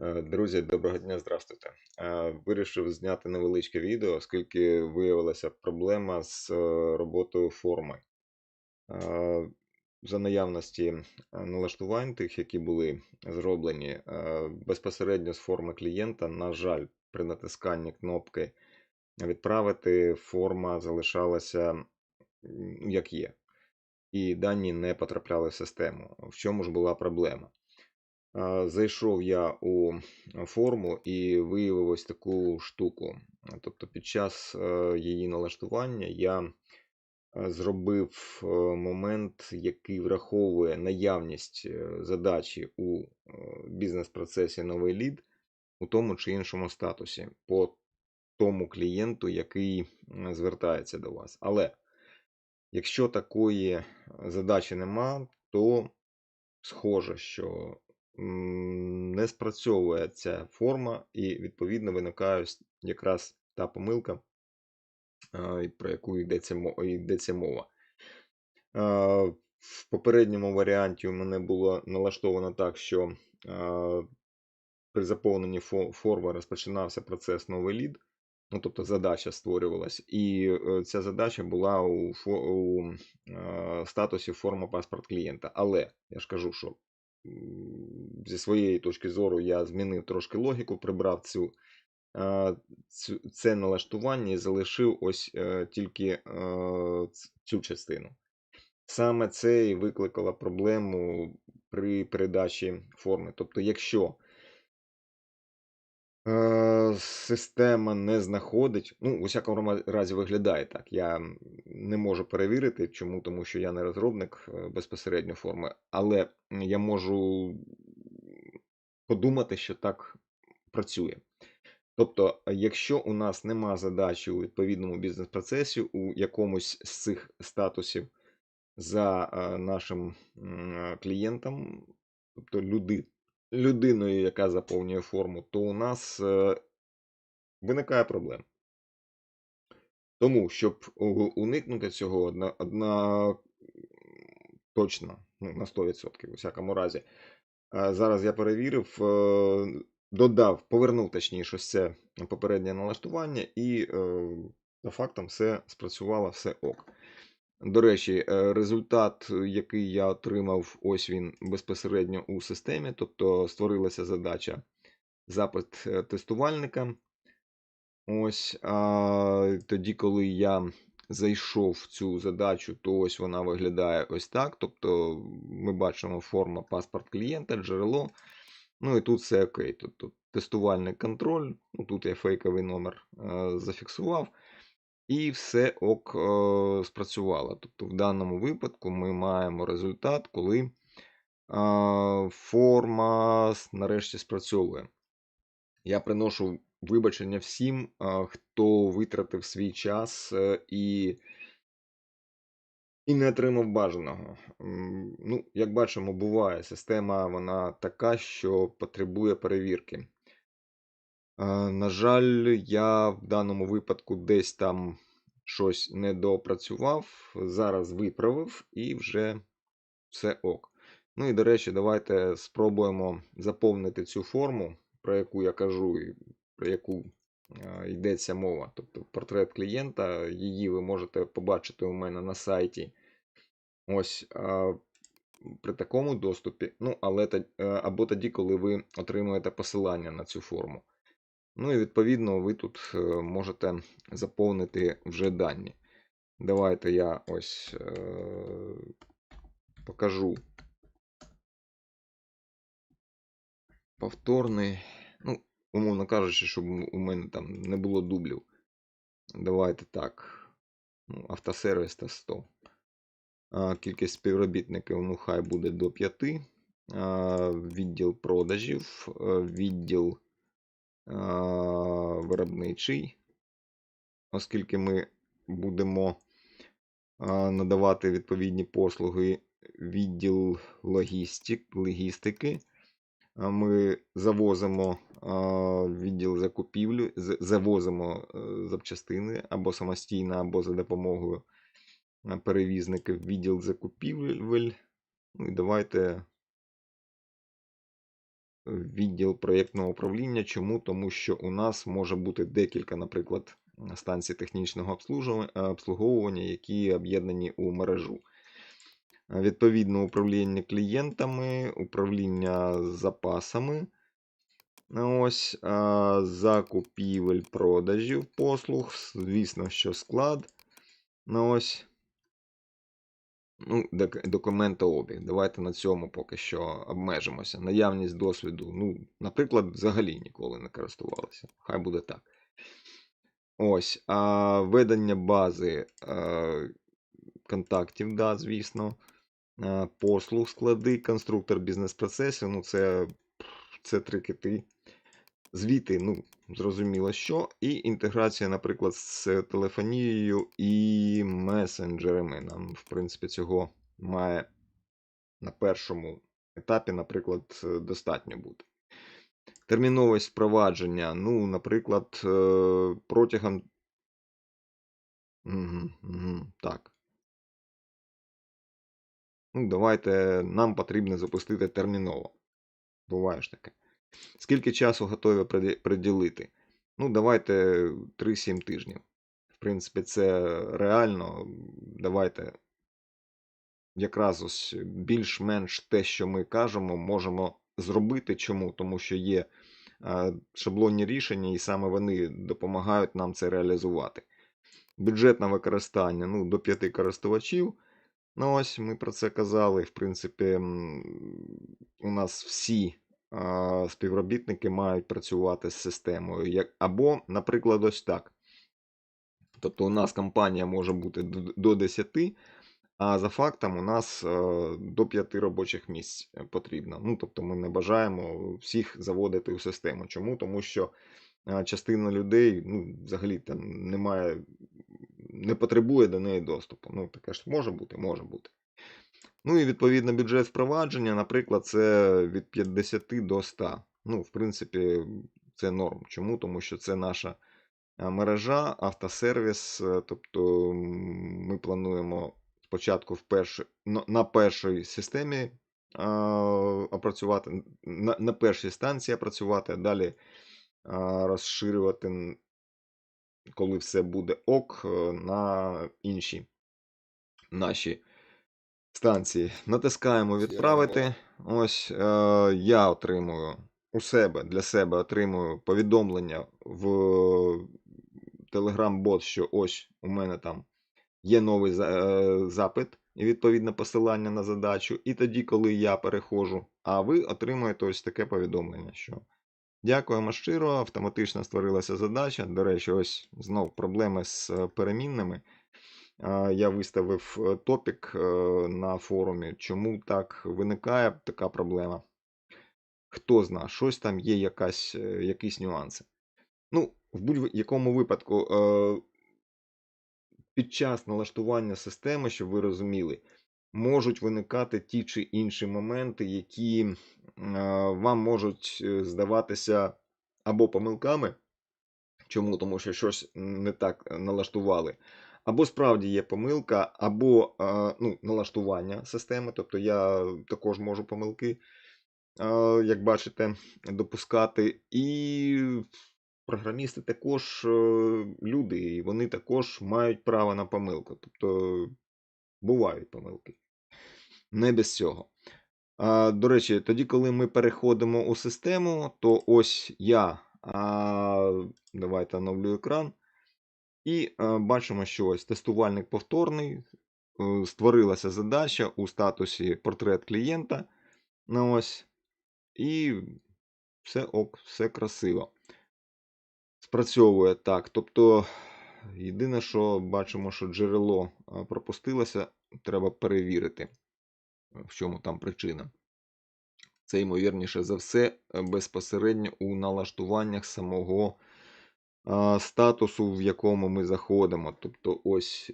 Е, Друзі, доброго дня, здравствуйте. Е, Вирішив зняти невеличке відео, оскільки виявилася проблема з е, роботою форми. За наявності налаштувань, тих, які були зроблені безпосередньо з форми клієнта, на жаль, при натисканні кнопки відправити форма залишалася як є, і дані не потрапляли в систему. В чому ж була проблема? Зайшов я у форму і виявив ось таку штуку. Тобто під час її налаштування я зробив момент, який враховує наявність е, задачі у бізнес-процесі новий лід у тому чи іншому статусі по тому клієнту, який звертається до вас. Але якщо такої задачі нема, то схоже, що не спрацьовує ця форма, і відповідно виникає якраз та помилка, про яку йдеться, мова. В попередньому варіанті у мене було налаштовано так, що при заповненні форми розпочинався процес новий лід, ну тобто задача створювалась, і е, ця задача була у, статусі форма паспорт клієнта. Але я ж кажу, що зі своєї точки зору я змінив трошки логіку, прибрав цю, це налаштування і залишив ось е, тільки е, цю частину. Саме це і викликало проблему при передачі форми. Тобто, якщо Е, Система не знаходить. Ну, у всякому разі виглядає так. Я не можу перевірити, чому, тому що я не розробник е, безпосередньо форми, але я можу подумати, що так працює. Тобто, якщо у нас нема задачі у відповідному бізнес-процесі, у якомусь з цих статусів за е, нашим клієнтом, тобто люди, людиною, яка заповнює форму, то у нас е, виникає проблема. Тому, щоб уникнути цього, одна, одна точно, ну, на 100%, у всякому разі. е, Зараз я перевірив, е, додав, повернув точніше це попереднє налаштування, і за фактом все спрацювало, все ок. До речі, е, результат, який я отримав, ось він безпосередньо у системі, тобто створилася задача запит е, тестувальника. Ось а, тоді, коли я зайшов в цю задачу, то ось вона виглядає ось так. Тобто ми бачимо форма паспорт клієнта, джерело. Ну і тут все окей. Тобто тестувальний контроль. Ну, тут я фейковий номер е, зафіксував. І все ок е, спрацювало. Тобто, в даному випадку ми маємо результат, коли е, форма нарешті спрацьовує. Я приношу вибачення всім, а, хто витратив свій час е, і, і не отримав бажаного. Ну, як бачимо, буває. Система вона така, що потребує перевірки. На жаль, я в даному випадку десь там щось не допрацював, зараз виправив і вже все ок. Ну і до речі, давайте спробуємо заповнити цю форму, про яку я кажу, і про яку йдеться мова. Тобто портрет клієнта, її ви можете побачити у мене на сайті. Ось при такому доступі, ну, але або тоді, коли ви отримуєте посилання на цю форму. Ну і відповідно ви тут е, можете заповнити вже дані. Давайте я ось е, покажу повторний. Ну, умовно кажучи, щоб у мене там не було дублів. Давайте так. Ну, автосервіс та 100. А, Кількість співробітників, ну, хай буде до 5. А, Відділ продажів, е, відділ виробничий, оскільки ми будемо надавати відповідні послуги, відділ логістик, логістики. Ми завозимо відділ закупівлі, з- завозимо е, запчастини або самостійно, або за допомогою перевізників відділ закупівель. Ну і давайте відділ проєктного управління. Чому? Тому що у нас може бути декілька, наприклад, станцій технічного е, обслуговування, які об'єднані у мережу. Е, Відповідно, управління клієнтами, управління запасами. Ось закупівель продажів послуг. Звісно, що склад. Ось. Ну, док- документообіг. Давайте на цьому поки що обмежимося. Наявність досвіду. Ну, наприклад, взагалі ніколи не користувалися. Хай буде так. Ось. А ведення бази е, контактів, да, звісно. Е, послуг, склади, конструктор бізнес-процесів. Ну, це, це три кити. Звіти, ну, зрозуміло, що. І інтеграція, наприклад, з телефонією і месенджерами. Нам, в принципі, цього має на першому етапі, наприклад, достатньо бути. Терміновість впровадження. Ну, наприклад, е, протягом. Угу, угу, так. Ну, давайте нам потрібно запустити терміново. Буває ж таке. Скільки часу готові приділити? Ну, давайте 3-7 тижнів. В принципі, це реально. Давайте якраз ось більш-менш те, що ми кажемо, можемо зробити. Чому? Тому що є шаблонні рішення, і саме вони допомагають нам це реалізувати. Бюджетне використання ну, до 5 користувачів. Ну, ось ми про це казали. В принципі, у нас всі співробітники мають працювати з системою. Або, наприклад, ось так. Тобто, у нас компанія може бути до 10, а за фактом у нас е, до 5 робочих місць е, потрібно. Ну, тобто, ми не бажаємо всіх заводити у систему. Чому? Тому що е, частина людей ну, взагалі там немає, не потребує до неї доступу. Ну, таке ж може бути, може бути. Ну і відповідно бюджет впровадження, наприклад, це від 50 до 100. Ну, в принципі, це норм. Чому? Тому що це наша мережа, автосервіс. е, Тобто ми плануємо спочатку в перші, на, першій системі опрацювати, на, на першій станції опрацювати, а далі розширювати, коли все буде ок, е, на інші наші станції. Натискаємо відправити. Ось е, я отримую у себе для себе отримую повідомлення в Telegram-бот, що ось у мене там є новий е, запит і відповідне посилання на задачу. І тоді, коли я переходжу, а ви отримуєте ось таке повідомлення, що дякуємо щиро, автоматично створилася задача. До речі, ось знов проблеми з е, перемінними. Я виставив е, топік е, на форумі, чому так виникає така проблема. Хто зна, щось там є якась, е, якісь нюанси. Ну, в будь-якому випадку, під час налаштування системи, щоб ви розуміли, можуть виникати ті чи інші моменти, які вам можуть здаватися або помилками. Чому? Тому що щось не так налаштували. Або справді є помилка, або е, ну, налаштування системи. Тобто я також можу помилки, е, як бачите, допускати. І програмісти також е, люди, і вони також мають право на помилку. Тобто бувають помилки. Не без цього. До речі, тоді, коли ми переходимо у систему, то ось я. Давайте оновлю екран. І е, бачимо, що ось тестувальник повторний. е, Створилася задача у статусі портрет клієнта. Ну ось. І все ок, все красиво. Спрацьовує так. Тобто, єдине, що бачимо, що джерело е, пропустилося, треба перевірити, в чому там причина. Це, ймовірніше за все, безпосередньо у налаштуваннях самого статусу, в якому ми заходимо. Тобто, ось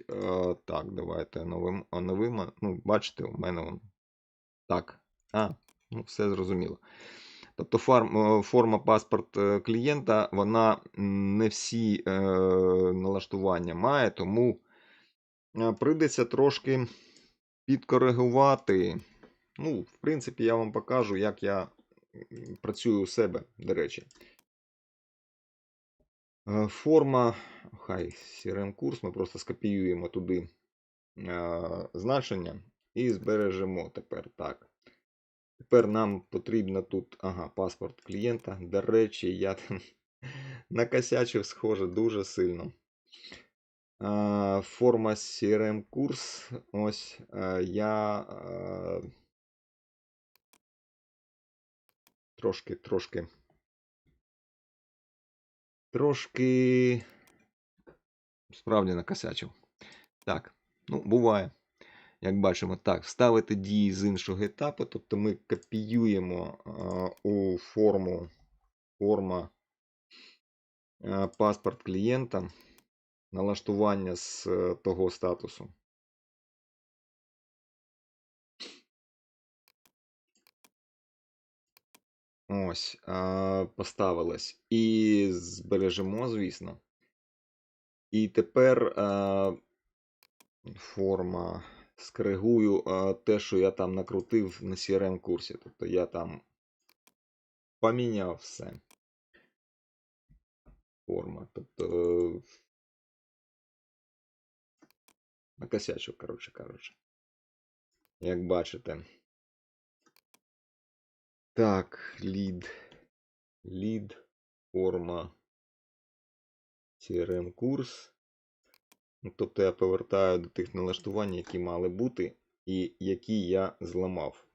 так, давайте оновимо. оновимо. Ну, бачите, у мене он так. А, ну, все зрозуміло. Тобто фарм, е, форма паспорт е, клієнта, вона не всі е, налаштування має, тому е, прийдеться трошки підкоригувати. Ну, в принципі, я вам покажу, як я працюю у себе, до речі. Е, Форма, хай crm курс, ми просто скопіюємо туди значення і збережемо тепер так. Тепер нам потрібно тут, ага, паспорт клієнта. До речі, я там накосячив, схоже, дуже сильно. Форма crm курс. Ось я трошки, трошки. Трошки справді накосячив. Так, ну, буває. Як бачимо, так, вставити дії з іншого етапу. Тобто ми копіюємо е, у форму форма е, паспорт клієнта, налаштування з е, того статусу. Ось, е, поставилось. І збережемо, звісно. І тепер е, форма. Скоригую е, те, що я там накрутив на crm курсі. Тобто я там поміняв все. Форма. Тобто. Накосячив, коротше кажучи. Як бачите. Так, лід. Лід. Форма. crm курс. Ну, Тобто я повертаю до тих налаштувань, які мали бути, і які я зламав.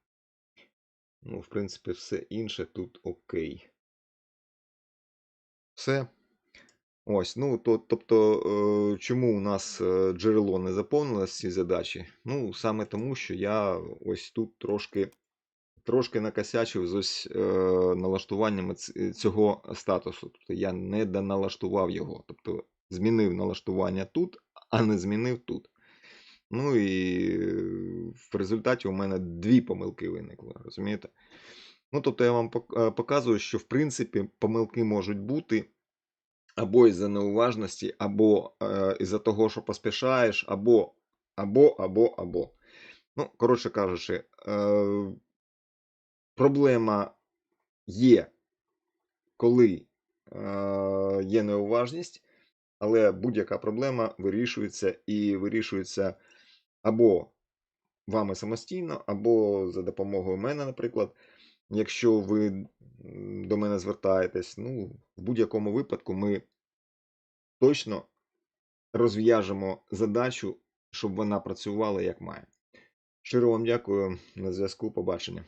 Ну, в принципі, все інше тут окей. Все. Ось, ну, то, тобто, е, чому у нас е, джерело не заповнилось ці задачі? Ну, саме тому, що я ось тут трошки, трошки накосячив з ось е, налаштуваннями цього статусу. Тобто я не доналаштував його. Тобто змінив налаштування тут, а не змінив тут. Ну і е, в результаті у мене дві помилки виникли, розумієте? Ну, тобто я вам е, показую, що в принципі помилки можуть бути або із-за неуважності, або е, із-за того, що поспішаєш, або, або, або, або. Ну, коротше кажучи, е, проблема є, коли е, є неуважність, але будь-яка проблема вирішується і вирішується або вами самостійно, або за допомогою мене, наприклад. Якщо ви до мене звертаєтесь, ну, в будь-якому випадку ми точно розв'яжемо задачу, щоб вона працювала як має. Щиро вам дякую. На зв'язку. Побачення.